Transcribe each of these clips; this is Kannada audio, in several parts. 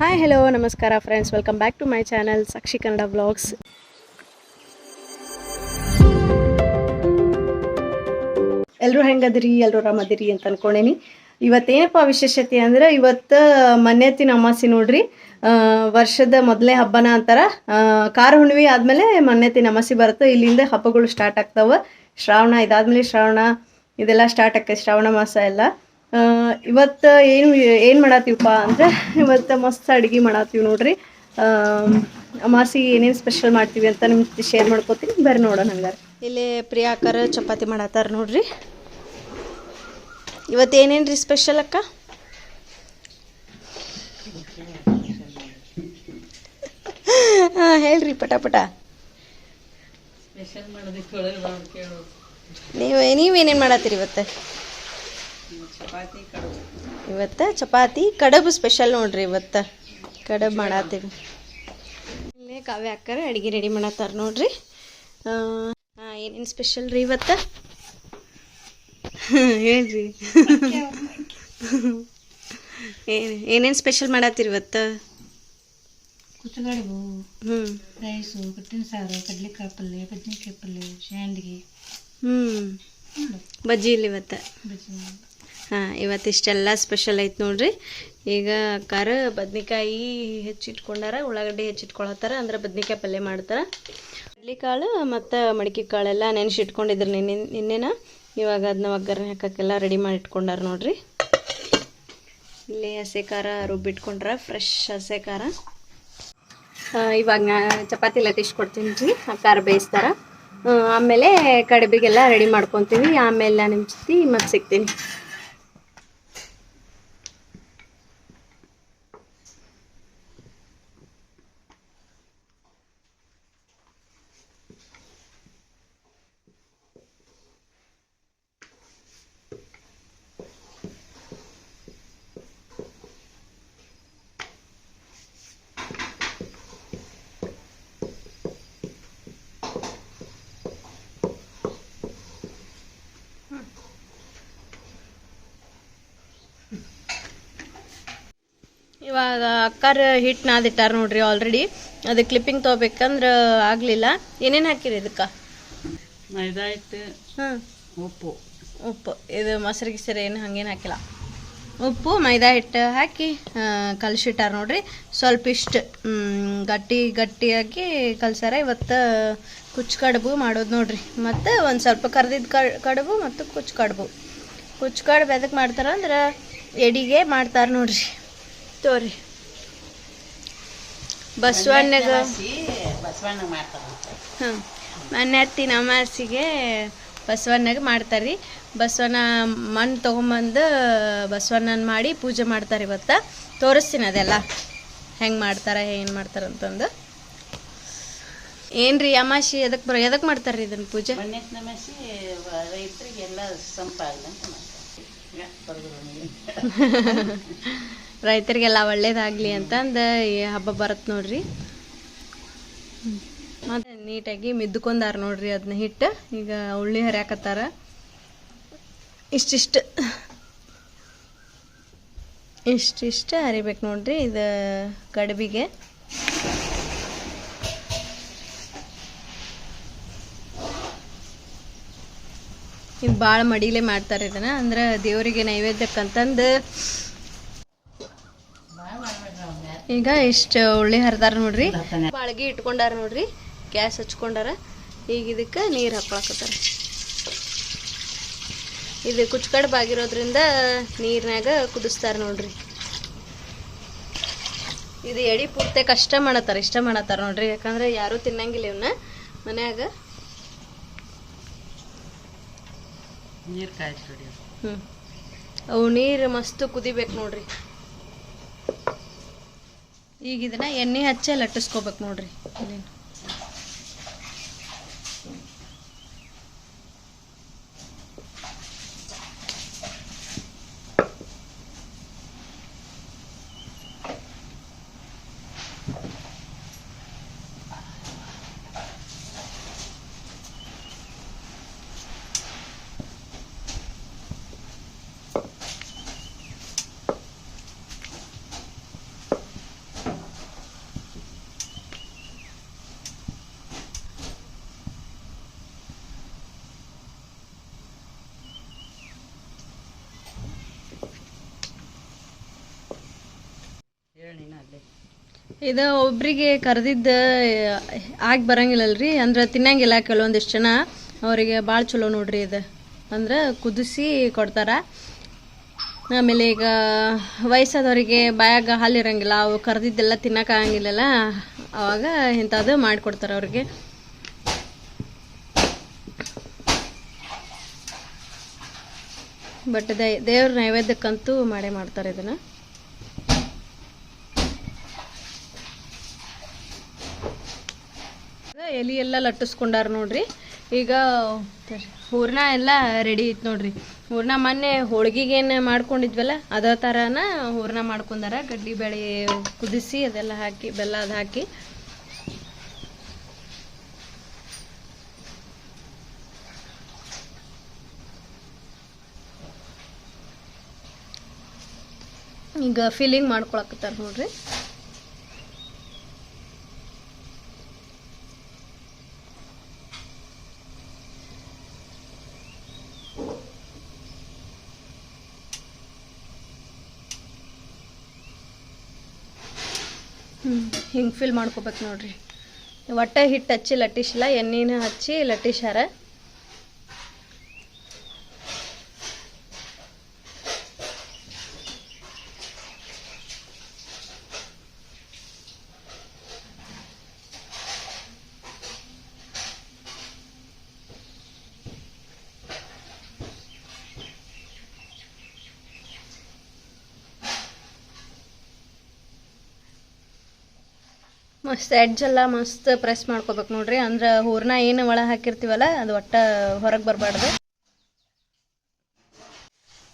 ಹಾಯ್ ಹಲೋ ನಮಸ್ಕಾರ friends welcome back to my channel Sakshi Kannada vlogs ಎಲ್ಲರೂ ಹೆಂಗದಿರಿ? ಎಲ್ಲರೂ ಆರಾಮದಿರಿ ಅಂತ ಅನ್ಕೊಂಡೇನಿ. ಇವತ್ತೇನಪ್ಪ ವಿಶೇಷತೆ ಅಂದ್ರೆ, ಇವತ್ತು ಮನ್ನೆತ್ತಿನ ಅಮಾಸಿ ನೋಡ್ರಿ. ವರ್ಷದ ಮೊದಲೇ ಹಬ್ಬನ ಅಂತಾರ. ಕಾರ ಹುಣ್ಣಿಮೆ ಆದಮೇಲೆ ಮನ್ನೆತ್ತಿನ ಅಮಾಸಿ ಬರುತ್ತೆ. ಇಲ್ಲಿಂದ ಹಬ್ಬಗಳು ಸ್ಟಾರ್ಟ್ ಆಗ್ತಾವ. ಶ್ರಾವಣ ಇದಾದ್ಮೇಲೆ ಶ್ರಾವಣ, ಇದೆಲ್ಲ ಸ್ಟಾರ್ಟ್ ಆಕೈತೆ ಶ್ರಾವಣ ಮಾಸ ಎಲ್ಲ. ಇವತ್ತು ಏನು ಏನು ಮಾಡತ್ತೀವಪ್ಪ ಅಂದ್ರೆ ಇವತ್ತು ಮಸ್ತ್ ಅಡುಗೆ ಮಾಡತ್ತೀವಿ ನೋಡ್ರಿ. ಆ, ಅಮಾಸಿ ಏನೇನು ಸ್ಪೆಷಲ್ ಮಾಡ್ತೀವಿ ಅಂತ ನಿಮ್ಗೆ ಶೇರ್ ಮಾಡ್ಕೋತೀನಿ. ಬರ್ರಿ ನೋಡೋಣ ಹಂಗಾರೆ. ಇಲ್ಲಿ ಪ್ರಿಯಾಕರ್ ಚಪಾತಿ ಮಾಡತ್ತಾರ ನೋಡ್ರಿ. ಇವತ್ತು ಏನೇನು ರೀ ಸ್ಪೆಷಲ್ ಅಕ್ಕ? ಹಾಂ ಹೇಳ್ರಿ ಪಟ ಪಟ ನೀವು ನೀವೇನೇನು ಮಾಡತ್ತೀರಿ ಇವತ್ತು? ಇವತ್ತು ಚಪಾತಿ ಕಡಬು ಸ್ಪೆಷಲ್ ನೋಡ್ರಿ ಇವತ್ತು. ಕಡಬು ಮಾಡತ್ತೀವಿ. ಇಲ್ಲೇ ಕಾವ್ಯ ಅಕ್ಕರ ಅಡುಗೆ ರೆಡಿ ಮಾಡತ್ತಾರ ನೋಡ್ರಿ. ಏನೇನು ಸ್ಪೆಷಲ್ ರೀ ಇವತ್ತು? ಹೇಳ್ರಿ. ಏನು ಏನೇನು ಸ್ಪೆಷಲ್ ಮಾಡತ್ತೀರಿ ಇವತ್ತು? ಕುಚ್ಚುಗಡುಬು ಹ್ಞೂ ರೈಸು ಕಟ್ಟಿನ ಸಾರು ಕಡ್ಲೆಕಾಯಿ ಪಲ್ಯ ಬದ್ನೆಕಾಯಿ ಪಲ್ಯ ಶಾಂಡ್ಗಿ. ಹ್ಞೂ ಬಜ್ಜಿ ಇಲ್ಲಿ ಇವತ್ತು. ಬಜ್ಜಿ ಹಾಂ ಇವತ್ತಿಷ್ಟೆಲ್ಲ ಸ್ಪೆಷಲ್ ಐತೆ ನೋಡ್ರಿ. ಈಗ ಖಾರ ಬದ್ನಿಕಾಯಿ ಹೆಚ್ಚಿಟ್ಕೊಂಡಾರ, ಉಳ್ಳಾಗಡ್ಡಿ ಹೆಚ್ಚಿಟ್ಕೊಳತ್ತಾರ, ಅಂದ್ರೆ ಬದ್ನಿಕಾಯಿ ಪಲ್ಯ ಮಾಡ್ತಾರ. ಕಡ್ಲಿಕಾಳು ಮತ್ತು ಮಡಿಕೆ ಕಾಳೆಲ್ಲ ನೆನೆಸಿಟ್ಕೊಂಡಿದ್ರು ನಿನ್ನೆ, ನಿನ್ನೆನ. ಇವಾಗ ಅದನ್ನ ಒಗ್ಗರಣೆ ಹಾಕೋಕ್ಕೆಲ್ಲ ರೆಡಿ ಮಾಡಿ ಇಟ್ಕೊಂಡಾರ ನೋಡ್ರಿ. ಇಲ್ಲಿ ಹಸೆ ಖಾರ ರುಬ್ಬಿಟ್ಕೊಂಡ್ರ ಫ್ರೆಶ್ ಹಸೆ ಖಾರ. ಇವಾಗ ಚಪಾತಿ ಚಪಾತಿ ಲಟ್ಟಿಸ್ಕೊಡ್ತೀನಿ ರೀ ಆ ಖಾರ ಬೇಯಿಸ್ತಾರ. ಆಮೇಲೆ ಕಡುಬಿಗೆಲ್ಲ ರೆಡಿ ಮಾಡ್ಕೊತೀವಿ. ಆಮೇಲೆ ನಾನು ನಿಮ್ಮ ಜೊತೆ ಮತ್ತೆ ಸಿಗ್ತೀನಿ. ಇವಾಗ ಅಕ್ಕಾರ ಹಿಟ್ಟು ನಾದಿಟ್ಟಾರ ನೋಡ್ರಿ ಆಲ್ರೆಡಿ ಅದು ಕ್ಲಿಪ್ಪಿಂಗ್ ತೊಗೋಬೇಕಂದ್ರೆ ಆಗಲಿಲ್ಲ. ಏನೇನು ಹಾಕಿರಿ ಇದಕ್ಕೆ? ಮೈದಾ ಹಿಟ್ಟು ಹಾಂ ಉಪ್ಪು. ಉಪ್ಪು. ಇದು ಮೊಸರು ಗಿಸರು ಏನು ಹಂಗೇನು ಹಾಕಿಲ್ಲ. ಉಪ್ಪು ಮೈದಾ ಹಿಟ್ಟು ಹಾಕಿ ಕಲಸಿಟ್ಟಾರ ಕಲ್ಸಿಟ್ಟಾರ ನೋಡ್ರಿ. ಸ್ವಲ್ಪ ಇಷ್ಟು ಗಟ್ಟಿ ಗಟ್ಟಿಯಾಗಿ ಕಲ್ಸಾರ ಇವತ್ತು ಕುಚ್ಚು ಕಡುಬು ಮಾಡೋದು ನೋಡ್ರಿ. ಮತ್ತು ಒಂದು ಸ್ವಲ್ಪ ಕರ್ದಿದ್ದು ಕಡುಬು ಮತ್ತು ಕುಚ್ಚು ಕಡುಬು. ಕುಚ್ಚು ಕಡುಬು ಎದಕ್ಕೆ ಮಾಡ್ತಾರ ಅಂದ್ರೆ ಎಡಿಗೆ ಮಾಡ್ತಾರೆ ನೋಡ್ರಿ. ತೋರಿ. ಬಸವಣ್ಣಗ ಬಸವಣ್ಣ ಮಾಡ್ತಾರ. ಹಾಂ ಮೊನ್ನೆ ಹತ್ತಿನ ಅಮಾಸಿಗೆ ಬಸವಣ್ಣಗೆ ಮಾಡ್ತಾರೆ ಬಸವಣ್ಣ ಮಣ್ಣು ತೊಗೊಂಬಂದು ಬಸವಣ್ಣನ ಮಾಡಿ ಪೂಜೆ ಮಾಡ್ತಾರೆ ಇವತ್ತು. ತೋರಿಸ್ತೀನಿ ಅದೆಲ್ಲ. ಹೆಂಗೆ ಮಾಡ್ತಾರೆ ಏನು ಮಾಡ್ತಾರೆ ಅಂತಂದು. ಏನ್ರಿ ರೀ ಅಮಾಸಿ ಎದಕ್ಕೆ ಬರೋ ಎದಕ್ಕೆ ಮಾಡ್ತಾರೆ ಇದನ್ನ ಪೂಜೆ? ಅಮಾಸಿ ನಮಸಿ ರೈತರಿಗೆಲ್ಲ ಸಂಪಾದನೆ ರೈತರಿಗೆಲ್ಲ ಒಳ್ಳೇದಾಗಲಿ ಅಂತಂದು ಈ ಹಬ್ಬ ಬರುತ್ತೆ ನೋಡ್ರಿ. ಮತ್ತು ನೀಟಾಗಿ ಮಿದ್ದುಕೊಂಡಾರ ನೋಡ್ರಿ ಅದನ್ನ ಹಿಟ್ಟು. ಈಗ ಉಳ್ಳಿ ಹರಿಯಾಕತ್ತಾರ. ಇಷ್ಟಿಷ್ಟು. ಇಷ್ಟಿಷ್ಟು ಹರಿಬೇಕು ನೋಡ್ರಿ ಇದು ಕಡುಬಿಗೆ. ಇದು ಭಾಳ ಮಡಿಲೇ ಮಾಡ್ತಾರೆ ಇದನ್ನ. ಅಂದ್ರೆ ದೇವರಿಗೆ ನೈವೇದ್ಯಕ್ಕಂತಂದು ಈಗ ಇಷ್ಟು ಉಳ್ಳಿ ಹರಿದಾರ ನೋಡ್ರಿ. ಬಾಳ್ಗಿ ಇಟ್ಕೊಂಡಾರ ನೋಡ್ರಿ. ಗ್ಯಾಸ್ ಹಚ್ಕೊಂಡಾರ. ಈಗ ಇದಕ್ಕೆ ನೀರು ಹಾಕೊಳಕತ್ತಾರ. ಇದು ಕುಚ್ಕಡ್ ಬಾಗಿರೋದ್ರಿಂದ ನೀರ್ನಾಗ ಕುದಿಸ್ತಾರ ನೋಡ್ರಿ. ಇದು ಎಡಿ ಪೂರ್ತಿ ಕಷ್ಟ ಮಾಡತ್ತಾರ ಇಷ್ಟ ಮಾಡತ್ತಾರ ನೋಡ್ರಿ. ಯಾಕಂದ್ರೆ ಯಾರು ತಿನ್ನಂಗಿಲ್ಲ ಇವನ್ನ ಮನ್ಯಾಗ. ನೀರು ಕಾಯ್ತು ಹ್ಮ್. ಅವು ನೀರು ಮಸ್ತ್ ಕುದಿಬೇಕು ನೋಡ್ರಿ. ಈಗ ಇದನ್ನ ಎಣ್ಣೆ ಹಚ್ಚಿ ಲಟ್ಟಿಸ್ಕೋಬೇಕು ನೋಡ್ರಿ. ಇಲ್ಲೇನು ಇದು ಒಬ್ರಿಗೆ ಕರೆದಿದ್ದ, ಆಗಿ ಬರಂಗಿಲ್ಲಲ್ರಿ, ಅಂದ್ರೆ ತಿನ್ನಂಗಿಲ್ಲ ಕೆಲವೊಂದಿಷ್ಟು ಜನ. ಅವರಿಗೆ ಭಾಳ ಚಲೋ ನೋಡ್ರಿ ಇದು. ಅಂದ್ರೆ ಕುದಿಸಿ ಕೊಡ್ತಾರ. ಆಮೇಲೆ ಈಗ ವಯಸ್ಸಾದವರಿಗೆ ಬಾಯಾಗ ಹಾಲು ಇರಂಗಿಲ್ಲ, ಅವು ಕರೆದಿದ್ದೆಲ್ಲ ತಿನ್ನಕ್ಕಾಗಂಗಿಲ್ಲಲ್ಲ ಅವಾಗ ಇಂಥದ್ದು ಮಾಡಿಕೊಡ್ತಾರೆ ಅವ್ರಿಗೆ. ಬಟ್ ದೇವ್ರ ನೈವೇದ್ಯಕ್ಕಂತೂ ಮಾಡೇ ಮಾಡ್ತಾರೆ ಇದನ್ನು. ಎಲಿ ಎಲ್ಲ ಲಟ್ಟಿಸ್ಕೊಂಡಾರ ನೋಡ್ರಿ. ಈಗ ಹೂರ್ಣ ಎಲ್ಲ ರೆಡಿ ಐತ್ ನೋಡ್ರಿ. ಹೂರ್ಣ ಮೊನ್ನೆ ಹೋಳ್ಗಿಗೇನು ಮಾಡ್ಕೊಂಡಿದ್ವಲ್ಲ, ಅದೇ ಥರನ ಹೂರ್ಣ ಮಾಡ್ಕೊಂಡಾರ. ಗಡ್ಡಿ ಬೇಳೆ ಕುದಿಸಿ ಅದೆಲ್ಲ ಹಾಕಿ, ಬೆಲ್ಲ ಅದು ಹಾಕಿ. ಈಗ ಫಿಲ್ಲಿಂಗ್ ಮಾಡ್ಕೊಳಕತ್ತಾರ ನೋಡ್ರಿ. ಹಿಂಗೆ ಫಿಲ್ ಮಾಡ್ಕೋಬೇಕು ನೋಡ್ರಿ. ಒಟ್ಟ ಹಿಟ್ಟು ಹಚ್ಚಿ ಲಟ್ಟಿಸಿಲ್ಲ ಎಣ್ಣೆನ ಹಚ್ಚಿ ಲಟ್ಟಿಸ್ಯಾರ. ಮಸ್ತ್ ಎಡ್ಜ್ ಎಲ್ಲ ಮಸ್ತ್ ಪ್ರೆಸ್ ಮಾಡ್ಕೋಬೇಕು ನೋಡ್ರಿ. ಅಂದ್ರೆ ಹೂರ್ನ ಏನು ಒಳ ಹಾಕಿರ್ತೀವಲ್ಲ, ಅದು ಒಟ್ಟ ಹೊರಗೆ ಬರಬಾರ್ದು.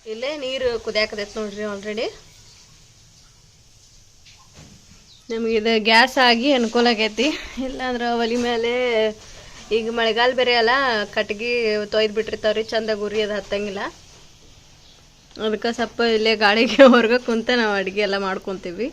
ಇಲ್ಲೇ ನೀರು ಕುದಿಯಾಕದೈತೆ ನೋಡ್ರಿ ಆಲ್ರೆಡಿ ನಮಗೆ ಇದು ಗ್ಯಾಸ್ ಆಗಿ ಅನುಕೂಲ ಆಗೈತಿ. ಇಲ್ಲಾಂದ್ರೆ ಒಲಿ ಮೇಲೆ ಈಗ ಮಳೆಗಾಲ ಬೇರೆ ಅಲ್ಲ, ಕಟ್ಗೆ ತೊಯ್ದು ಬಿಟ್ಟಿರ್ತಾವ್ರಿ, ಚಂದ ಗುರಿ ಅದು ಹತ್ತಂಗಿಲ್ಲ. ಅದಕ್ಕೆ ಸ್ವಲ್ಪ ಇಲ್ಲೇ ಗಾಳಿಗೆ ಹೊರಗೆ ಕುಂತ ನಾವು ಅಡುಗೆ ಎಲ್ಲ ಮಾಡ್ಕೊತೀವಿ.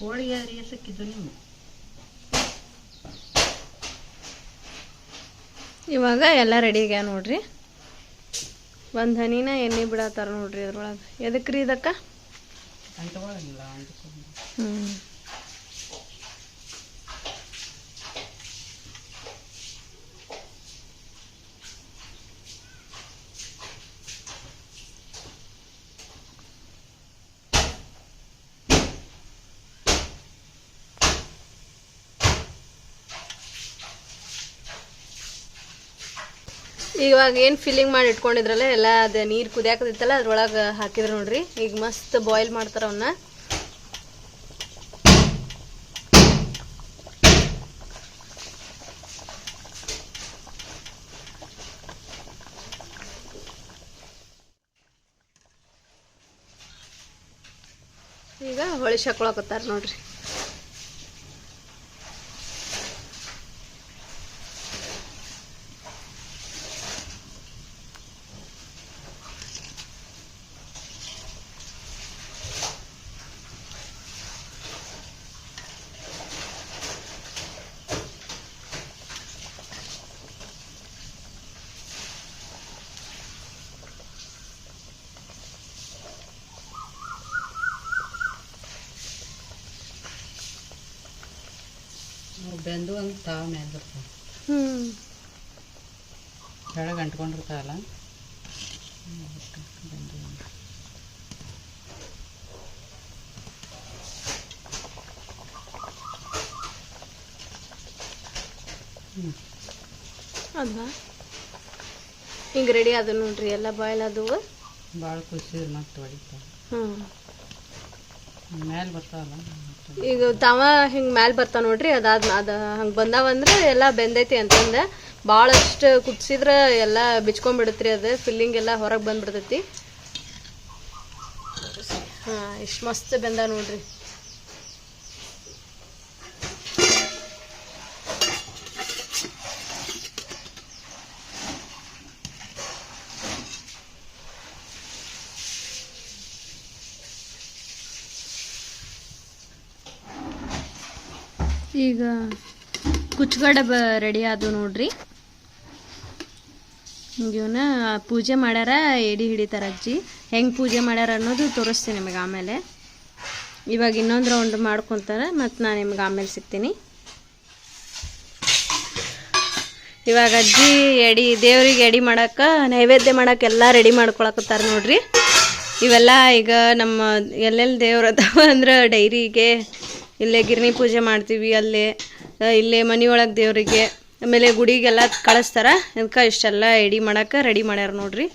ಹೋಳಿಗೆ ನೀವು ಇವಾಗ ಎಲ್ಲ ರೆಡಿ ಆಗ್ಯಾ ನೋಡ್ರಿ? ಒಂದು ಹನಿನ ಎಣ್ಣೆ ಬಿಡತ್ತಾರ ನೋಡ್ರಿ ಅದ್ರೊಳಗೆ ಎದಕ್ಕೆ ರೀ ಇದಕ್ಕ ಹ್ಞೂ ಇವಾಗ ಏನು ಫಿಲ್ಲಿಂಗ್ ಮಾಡಿ ಇಟ್ಕೊಂಡಿದ್ರಲ್ಲ, ಎಲ್ಲ ಅದು ನೀರು ಕುದಿಯಾಕದಿತ್ತಲ್ಲ ಅದ್ರೊಳಗೆ ಹಾಕಿದ್ರು ನೋಡ್ರಿ. ಈಗ ಮಸ್ತ್ ಬಾಯ್ಲ್ ಮಾಡ್ತಾರ ಅವನ್ನ ಈಗ ಹೊಳಿಸಿ ಹಾಕೊಳಕತ್ತಾರ ನೋಡ್ರಿ. ಬೆಂದು ಒಂದು ತಾವು ಮೇಲೆ ಬರ್ತಾವೆ ಹ್ಞೂ ಕೆಳಗೆ ಅಂಟ್ಕೊಂಡಿರ್ತಾವಲ್ಲ ಬೆಂದು ಅದ್ವಾ ಹಿಂಗೆ ರೆಡಿ ಅದು ನೋಡ್ರಿ ಎಲ್ಲ ಬಾಯ್ಲ್ ಅದು ಭಾಳ ಖುಷಿ ಮತ್ತೆ ಹೊಡಿತಾವೆ ಹ್ಞೂ ಮೇಲೆ ಬರ್ತಾವಲ್ಲ? ಈಗ ತಾವ ಹಿಂಗೆ ಮ್ಯಾಲೆ ಬರ್ತಾವ ನೋಡ್ರಿ, ಅದಾದ ಅದು ಹಂಗೆ ಬಂದಾವಂದ್ರೆ ಎಲ್ಲಾ ಬೆಂದೈತಿ ಅಂತಂದ. ಭಾಳಷ್ಟು ಕುದಿಸಿದ್ರೆ ಎಲ್ಲ ಬಿಚ್ಕೊಂಡ್ಬಿಡತ್ರಿ ಅದು ಫಿಲ್ಲಿಂಗ್ ಎಲ್ಲ ಹೊರಗೆ ಬಂದ್ಬಿಡ್ತೈತಿ. ಹಾ, ಇಷ್ಟು ಮಸ್ತ್ ಬೆಂದ ನೋಡ್ರಿ. ಈಗ ಕುಚ್ಗಡ ಬ ರೆಡಿ ಆದವು ನೋಡ್ರಿ. ಇವನ್ನ ಪೂಜೆ ಮಾಡ್ಯಾರ ಎಡಿ ಹಿಡಿತಾರ ಅಜ್ಜಿ. ಹೆಂಗೆ ಪೂಜೆ ಮಾಡ್ಯಾರ ಅನ್ನೋದು ತೋರಿಸ್ತೀನಿ ನಿಮಗೆ ಆಮೇಲೆ. ಇವಾಗ ಇನ್ನೊಂದು ರೌಂಡ್ ಮಾಡ್ಕೊತಾರೆ ಮತ್ತು ನಾನು ನಿಮ್ಗೆ ಆಮೇಲೆ ಸಿಗ್ತೀನಿ. ಇವಾಗ ಅಜ್ಜಿ ಎಡಿ, ದೇವ್ರಿಗೆ ಎಡಿ ಮಾಡಕ್ಕೆ ನೈವೇದ್ಯ ಮಾಡಕ್ಕೆ ಎಲ್ಲ ರೆಡಿ ಮಾಡ್ಕೊಳಕತ್ತಾರೆ ನೋಡ್ರಿ. ಇವೆಲ್ಲ ಈಗ ನಮ್ಮ ಎಲ್ಲೆಲ್ಲಿ ದೇವ್ರು ಅದಾವ ಅಂದ್ರೆ ಡೈರಿಗೆ ಇಲ್ಲೇ ಗಿರಣಿ ಪೂಜೆ ಮಾಡ್ತೀವಿ, ಅಲ್ಲೇ ಇಲ್ಲೇ ಮನೆಯೊಳಗೆ ದೇವರಿಗೆ. ಆಮೇಲೆ ಗುಡಿಗೆಲ್ಲ ಕಳಿಸ್ತಾರ. ಅದಕ್ಕೆ ಇಷ್ಟೆಲ್ಲ ಎಡಿ ಮಾಡಕ್ಕೆ ರೆಡಿ ಮಾಡ್ಯಾರ ನೋಡ್ರಿ.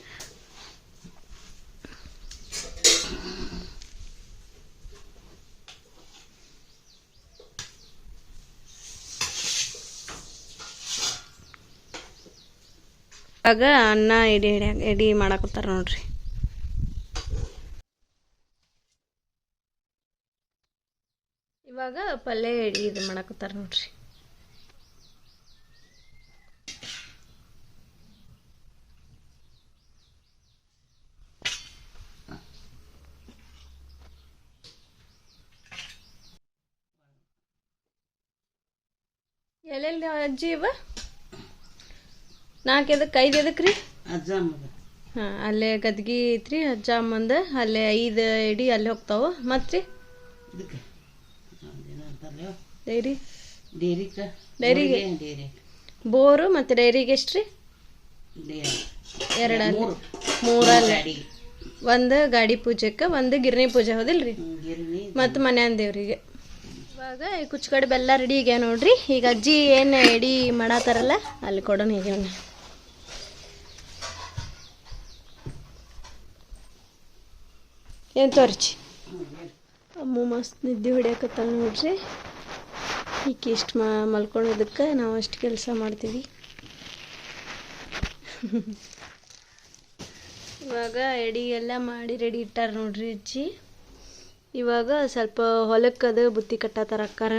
ಆಗ ಅನ್ನ ಎಡಿ ಎಡಿ ಎಡಿ ಮಾಡಾಕತ್ತಾರ ನೋಡ್ರಿ. ಇವಾಗ ಪಲ್ಯ ಇದು ಮಾಡಕತ್ತಾರ ನೋಡ್ರಿ. ಎಲ್ಲೆಲ್ಲಿ ಅಜ್ಜಿ ಇವ? ನಾಲ್ಕು ಎದಕ್ಕೆ ಐದು ಎದಕ್ಕೆ ರೀ? ಹಾಂ ಅಲ್ಲೇ ಗದ್ಗಿ ಐತ್ರಿ ಅಜ್ಜ ಅಮ್ಮಂದ ಅಲ್ಲೇ ಐದು ಎಡಿ ಅಲ್ಲೇ ಹೋಗ್ತಾವ. ಮತ್ತೆ ಏನಂತಾರಲ್ಲ ಡೈರಿ? ಡೈರಿಗೆ? ಡೇರಿ? ಬೋರು ಮತ್ತು ಡೈರಿಗೆ ಎಷ್ಟು ರೀ ಎರಡಲ್ಲಿ ಮೂರು. ಮೂರಲ್ಲಿ ಒಂದು ಗಾಡಿ ಪೂಜೆಕ್ಕೆ ಒಂದು ಗಿರಣಿ ಪೂಜೆ ಹೋದಿಲ್ರಿ? ಮತ್ತು ಮನ್ಯಾನ ದೇವ್ರಿಗೆ. ಇವಾಗ ಈ ಕುಚ್ಕಡೆ ಬೆಲ್ಲ ರೆಡಿ ಈಗ ನೋಡ್ರಿ. ಈಗ ಅಜ್ಜಿ ಏನು ಎಡಿ ಮಾಡತ್ತಾರಲ್ಲ ಅಲ್ಲಿ ಕೊಡೋಣ ಈಗ ಏನು ಏನ್ ತೋರ್ಚಿ? ಅಮ್ಮ ಮಸ್ತ್ ನಿದ್ದೆ ಹೊಡ್ಯಾಕತ್ತಾಳ ನೋಡ್ರಿ. ಈಕೆ ಇಷ್ಟು ಮಾ ಮಲ್ಕೊಳ್ಳೋದಕ್ಕೆ ನಾವು ಅಷ್ಟು ಕೆಲಸ ಮಾಡ್ತೀವಿ. ಇವಾಗ ಎಡಿ ಎಲ್ಲ ಮಾಡಿ ರೆಡಿ ಇಟ್ಟಾರ ನೋಡ್ರಿ ಅಜ್ಜಿ. ಇವಾಗ ಸ್ವಲ್ಪ ಹೊಲಕ್ಕೆ ಅದು ಬುತ್ತಿ ಕಟ್ಟತ್ತಾರ ಅಕ್ಕಾರ.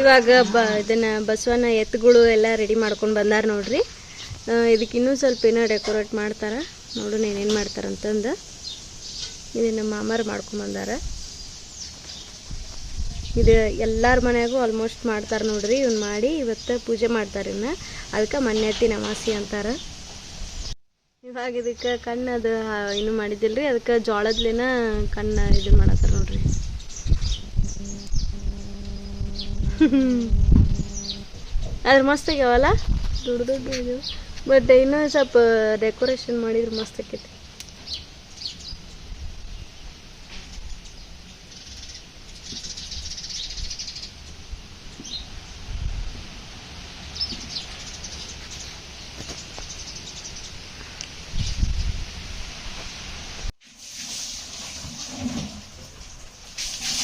ಇವಾಗ ಬ ಇದನ್ನ ಬಸವನ ಎತ್ತುಗಳು ಎಲ್ಲ ರೆಡಿ ಮಾಡ್ಕೊಂಡು ಬಂದಾರ ನೋಡ್ರಿ. ಇದಕ್ಕೆ ಇನ್ನೂ ಸ್ವಲ್ಪ ಏನೋ ಡೆಕೋರೇಟ್ ಮಾಡ್ತಾರೆ? ನೋಡೋಣ ಏನೇನು ಮಾಡ್ತಾರಂತಂದು ನಮ್ಮ ಮಾಮಾರು ಮಾಡ್ಕೊಂಡು ಬಂದಾರ. ಇದು ಎಲ್ಲರ ಮನೆಯಾಗೂ ಆಲ್ಮೋಸ್ಟ್ ಮಾಡ್ತಾರೆ ನೋಡ್ರಿ, ಇವ್ನ ಮಾಡಿ ಇವತ್ತು ಪೂಜೆ ಮಾಡ್ತಾರೆ ಇನ್ನು ಅದಕ್ಕೆ ಮನ್ಯತ್ತಿ ನಮಾಸಿ ಅಂತಾರೆ. ಇವಾಗ ಇದಕ್ಕೆ ಕಣ್ಣು ಅದು ಇನ್ನೂ ರೀ ಅದಕ್ಕೆ ಜೋಳದ್ಲಿನ ಕಣ್ಣು ಇದು ಮಾಡತ್ತಾರ ನೋಡ್ರಿ. ಅದ್ರ ಮಸ್ತ್ ಆಗ್ಯಾವಲ್ಲ? ದೊಡ್ಡ ದೊಡ್ಡ ಬಟ್ ಇನ್ನೂ ಸ್ವಲ್ಪ ಡೆಕೋರೇಷನ್ ಮಾಡಿದ್ರೆ ಮಸ್ತ್ ಆಕೈತಿ.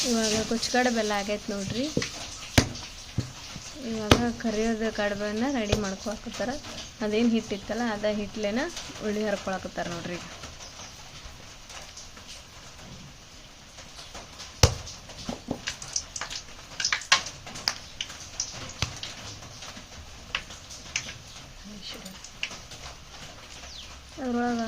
ಇವಾಗ ಕುಚ್ಕಡೆ ಬೆಲ್ಲ ಆಗೈತೆ ನೋಡ್ರಿ. ಇವಾಗ ಕರಿಯೋದು ಕಡಬನ್ನ ರೆಡಿ ಮಾಡ್ಕೊಳಕತ್ತಾರ ಅದೇನು ಹಿಟ್ಟಿತ್ತಲ್ಲ ಅದ ಹಿಟ್ಲೇನ ಉಳ್ಳಿ ಹರ್ಕೊಳಕತ್ತಾರ ನೋಡ್ರಿ ಈಗ. ಅದ್ರೊಳಗ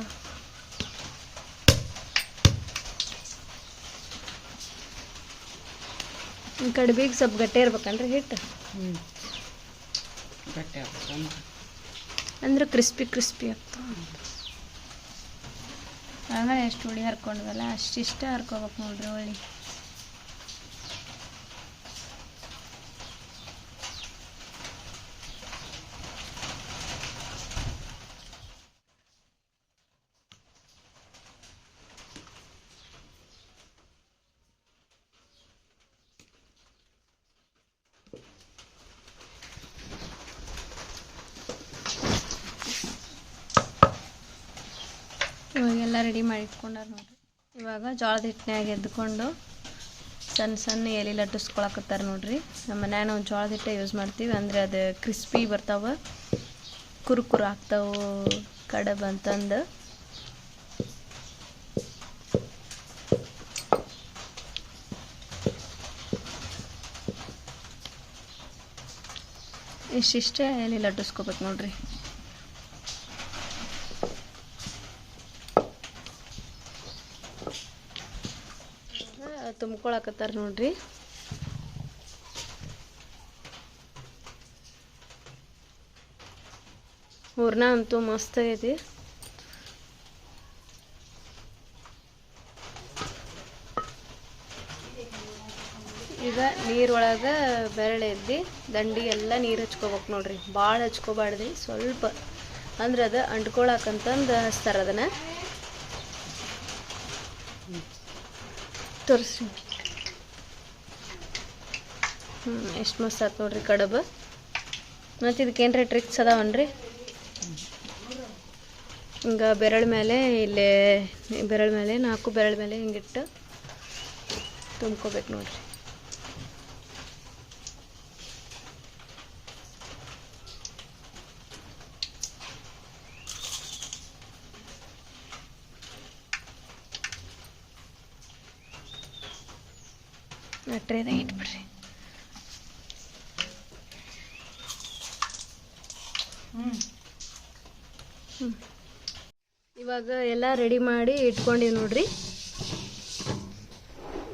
ಕಡ್ಬಿಗೆ ಸ್ವಲ್ಪ ಗಟ್ಟಿ ಇರ್ಬೇಕನ್ರಿ ಹಿಟ್ಟು ಹ್ಞೂ ಗಟ್ಟಿ ಅಂದ್ರೆ ಕ್ರಿಸ್ಪಿ ಕ್ರಿಸ್ಪಿ ಆಗ್ತಾವ ಆಮೇಲೆ ಎಷ್ಟು ಹುಳಿ ಹರ್ಕೊಂಡ್ವಲ್ಲ ಅಷ್ಟಿಷ್ಟ ಹರ್ಕೋಬೇಕು ನೋಡ್ರಿ ಹೊಳ್ಳಿ ಇವಾಗೆಲ್ಲ ರೆಡಿ ಮಾಡಿ ಇಟ್ಕೊಂಡಾರ ನೋಡ್ರಿ. ಇವಾಗ ಜೋಳದ ಹಿಟ್ಟಿನಾಗ ಎದ್ಕೊಂಡು ಸಣ್ಣ ಸಣ್ಣ ಎಲೆ ಲಟ್ಟಿಸ್ಕೊಳಕತ್ತಾರ ನೋಡ್ರಿ. ನಮ್ಮ ಮನ್ಯಾಗ ನಾವು ಜೋಳದ ಹಿಟ್ಟೆ ಯೂಸ್ ಮಾಡ್ತೀವಿ, ಅಂದರೆ ಅದು ಕ್ರಿಸ್ಪಿ ಬರ್ತಾವ, ಕುರುಕುರು ಆಗ್ತಾವು, ಕಡಬ್ ಅಂತಂದು. ಇಷ್ಟಿಷ್ಟೇ ಎಲೆ ಲಟ್ಟಿಸ್ಕೊಬೇಕು ನೋಡ್ರಿ. ತುಂಬ್ಕೊಳಕತ್ತಾರ ನೋಡ್ರಿ. ಹೂರ್ಣ ಅಂತೂ ಮಸ್ತ್ ಐತಿ ಈಗ ನೀರೊಳಗೆ ಬೆರಳು ಎದ್ದಿ ದಂಡಿ ಎಲ್ಲ ನೀರು ಹಚ್ಕೋಬೇಕು ನೋಡ್ರಿ. ಭಾಳ ಹಚ್ಕೋಬಾರ್ದ್ರಿ ಸ್ವಲ್ಪ. ಅಂದ್ರೆ ಅದು ಅಂಟ್ಕೊಳಕಂತಂದು ಹಚ್ತಾರ ಅದನ್ನು. ತೋರಿಸ್ರಿ. ಹ್ಞೂ ಎಷ್ಟು ಮಸ್ತ್ ಆಯ್ತು ನೋಡ್ರಿ ಕಡಬ. ಮತ್ತು ಇದಕ್ಕೆ ಏನ್ರಿ ಟ್ರಿಕ್ಸ್ ಅದಾವನ್ರಿ? ಹಿಂಗೆ ಬೆರಳ ಮೇಲೆ ಇಲ್ಲೇ, ಬೆರಳ ಮೇಲೆ, ನಾಲ್ಕು ಬೆರಳ ಮೇಲೆ ಹಿಂಗಿಟ್ಟು ತುಂಬ್ಕೋಬೇಕು ನೋಡ್ರಿ. ಟ್ರೇದಾಗ ಇಟ್ಬಿಡ್ರಿ. ಇವಾಗ ಎಲ್ಲ ರೆಡಿ ಮಾಡಿ ಇಟ್ಕೊಂಡಿವಿ ನೋಡ್ರಿ.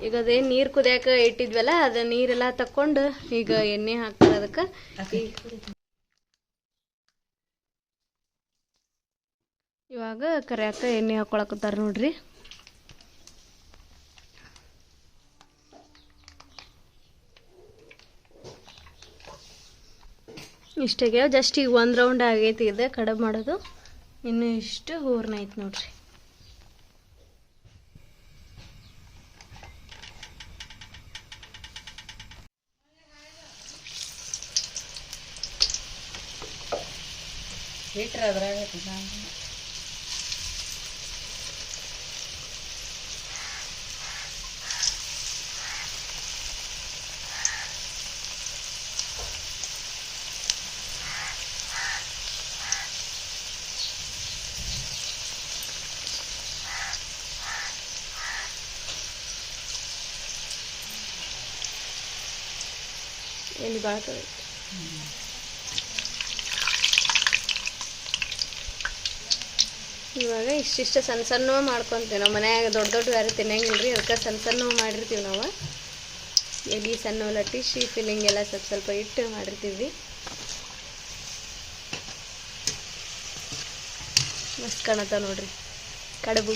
ಈಗ ಅದೇ ನೀರು ಕುದಿಯಾಕ ಇಟ್ಟಿದ್ವಲ್ಲ ಅದ ನೀರೆಲ್ಲ ತಕ್ಕೊಂಡು ಈಗ ಎಣ್ಣೆ ಹಾಕ್ತಾರೆ ಅದಕ್ಕೆ. ಇವಾಗ ಕರಿಯಾಕ ಎಣ್ಣೆ ಹಾಕೊಳಕತ್ತಾರ ನೋಡ್ರಿ. ಇಷ್ಟಾಗ್ಯಾವ ಜಸ್ಟ್ ಈಗ ಒಂದು ರೌಂಡ್ ಆಗೈತಿ ಇದೆ. ಕಡೆ ಮಾಡೋದು. ಇನ್ನು ಇಷ್ಟು ಹೂರ್ಣ ಐತೆ ನೋಡ್ರಿ. ಹೀಟ್ರ ಅದ್ರಾಗ ಎಲ್ಲಿ ಭಾಳ ಇವಾಗ ಇಷ್ಟಿಷ್ಟು ಸಣ್ಣ ಸಣ್ಣ ಮಾಡ್ಕೊತೀವಿ. ನಾವು ಮನ್ಯಾಗ ದೊಡ್ಡ ದೊಡ್ಡ ಯಾರು ತಿನ್ನಂಗಿಲ್ಲ ರೀ ಅದಕ್ಕೆ ಸಣ್ಣ ಸಣ್ಣ ಮಾಡಿರ್ತೀವಿ ನಾವು. ಎಲ್ಲಿ ಸಣ್ಣ ಲಟ್ಟಿಸಿ ಫಿಲ್ಲಿಂಗ್ ಎಲ್ಲ ಸ್ವಲ್ಪ ಸ್ವಲ್ಪ ಇಟ್ಟು ಮಾಡಿರ್ತೀವಿ. ಮಸ್ತ್ ಕಾಣತ್ತ ನೋಡ್ರಿ. ಕಡುಬು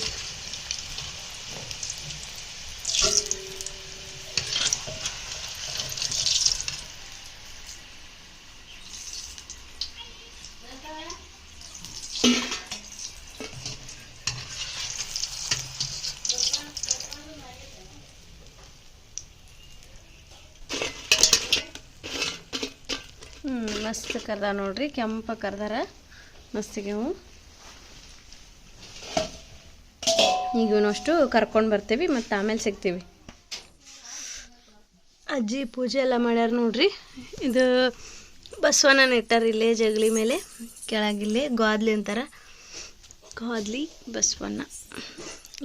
ಹ್ಞೂ ಮಸ್ತ್ ಕರ್ದ ನೋಡ್ರಿ, ಕೆಂಪ ಕರ್ದಾರ ಮಸ್ತಿಗೆವು ಈಗ ಅಷ್ಟು ಕರ್ಕೊಂಡು ಬರ್ತೀವಿ ಮತ್ತು ಆಮೇಲೆ ಸಿಗ್ತೀವಿ. ಅಜ್ಜಿ ಪೂಜೆ ಎಲ್ಲ ಮಾಡ್ಯಾರ ನೋಡ್ರಿ, ಇದು ಬಸವನ ಇಟ್ಟಾರ ಇಲ್ಲೇ ಜಗಲಿ ಮೇಲೆ ಕೆಳಗಿಲ್ಲೇ ಗೋದ್ಲಿ ಅಂತಾರ. ಗೋದ್ಲಿ ಬಸವಣ್ಣ.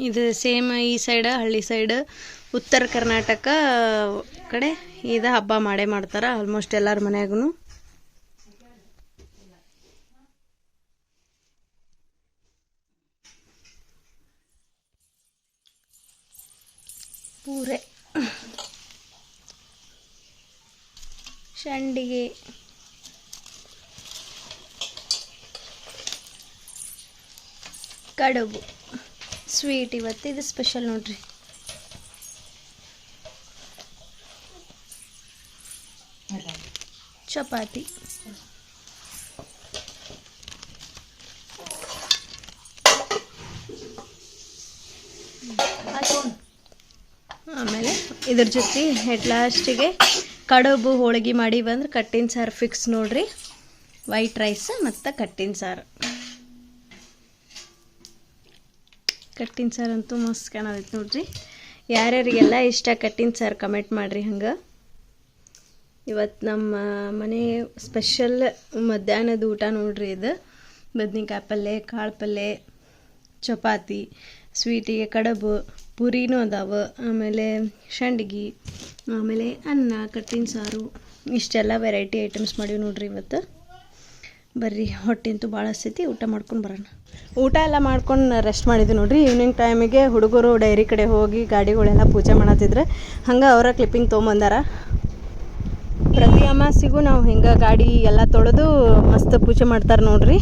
ಇದು ಸೇಮ್ ಈ ಸೈಡ್, ಹಳ್ಳಿ ಸೈಡ್, ಉತ್ತರ ಕರ್ನಾಟಕ ಕಡೆ ಇದು ಹಬ್ಬ ಮಾಡೇ ಮಾಡ್ತಾರೆ ಆಲ್ಮೋಸ್ಟ್ ಎಲ್ಲರ ಮನ್ಯಾಗೂ ಪೂರೆ. ಸಂಡಿಗೆ ಕಡುಬು. ಸ್ವೀಟ್ ಇವತ್ತು. ಇದು ಸ್ಪೆಷಲ್ ನೋಡ್ರಿ. ಚಪಾತಿ ಆಮೇಲೆ ಇದ್ರ ಜೊತೆ ಹೆಡ್ ಲಾಸ್ಟಿಗೆ ಕಡುಬು ಹೋಳಿಗೆ ಮಾಡಿ ಬಂದ್ರೆ ಕಟ್ಟಿನ ಸಾರು ಫಿಕ್ಸ್ ನೋಡ್ರಿ. ವೈಟ್ ರೈಸ್ ಮತ್ತು ಕಟ್ಟಿನ ಸಾರು. ಕಟ್ಟಿನ ಸಾರು ಅಂತೂ ಮಸ್ತ್ ಕಾಣತೈತೆ ನೋಡ್ರಿ. ಯಾರ್ಯಾರಿಗೆಲ್ಲ ಇಷ್ಟ ಕಟ್ಟಿನ ಸಾರು ಕಮೆಂಟ್ ಮಾಡಿರಿ ಹಂಗೆ. ಇವತ್ತು ನಮ್ಮ ಮನೆ ಸ್ಪೆಷಲ್ ಮಧ್ಯಾಹ್ನದ ಊಟ ನೋಡ್ರಿ ಇದು. ಬದ್ನಿಕಾಯಿ ಪಲ್ಯ ಕಾಳು ಪಲ್ಯ ಚಪಾತಿ ಸ್ವೀಟಿಗೆ ಕಡಬು, ಪುರಿನೂ ಅದಾವ, ಆಮೇಲೆ ಸಂಡ್ಗಿ ಆಮೇಲೆ ಅನ್ನ, ಕಟ್ಟಿನ ಸಾರು, ಇಷ್ಟೆಲ್ಲ ವೆರೈಟಿ ಐಟಮ್ಸ್ ಮಾಡೀವಿ ನೋಡ್ರಿ ಇವತ್ತು. ಬರ್ರಿ ಹೊಟ್ಟೆ ಅಂತೂ ಭಾಳ ಹಸ್ತೈತಿ, ಊಟ ಮಾಡ್ಕೊಂಡು ಬರೋಣ. ಊಟ ಎಲ್ಲ ಮಾಡ್ಕೊಂಡು ರೆಸ್ಟ್ ಮಾಡಿದ್ವಿ ನೋಡ್ರಿ. ಈವ್ನಿಂಗ್ ಟೈಮಿಗೆ ಹುಡುಗರು ಡೈರಿ ಕಡೆ ಹೋಗಿ ಗಾಡಿಗಳೆಲ್ಲ ಪೂಜೆ ಮಾಡತ್ತಿದ್ರೆ. ಹಂಗೆ ಅವರ ಕ್ಲಿಪ್ಪಿಂಗ್ ತೊಗೊಂಬಂದಾರ. ಪ್ರತಿ ಅಮಾಸಿಗೂ ನಾವು ಹಿಂಗೆ ಗಾಡಿ ಎಲ್ಲ ತೊಳೆದು ಮಸ್ತ್ ಪೂಜೆ ಮಾಡ್ತಾರೆ ನೋಡ್ರಿ.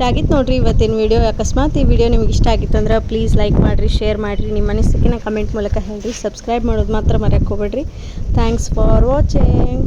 ಇಷ್ಟ ಆಗಿತ್ತು ನೋಡಿರಿ ಇವತ್ತಿನ ವಿಡಿಯೋ ಅಕಸ್ಮಾತ್ ಈ ವಿಡಿಯೋ ನಿಮ್ಗೆ ಇಷ್ಟ ಆಗಿತ್ತು ಅಂದ್ರೆ ಪ್ಲೀಸ್ ಲೈಕ್ ಮಾಡಿರಿ ಶೇರ್ ಮಾಡಿರಿ. ನಿಮ್ಮ ಅನಿಸಿಕೆನ ಕಮೆಂಟ್ ಮೂಲಕ ಹೇಳಿರಿ. ಸಬ್ಸ್ಕ್ರೈಬ್ ಮಾಡೋದು ಮಾತ್ರ ಮರೆಯೋಕೆ ಹೋಗ್ಬೇಡ್ರಿ. Thanks for watching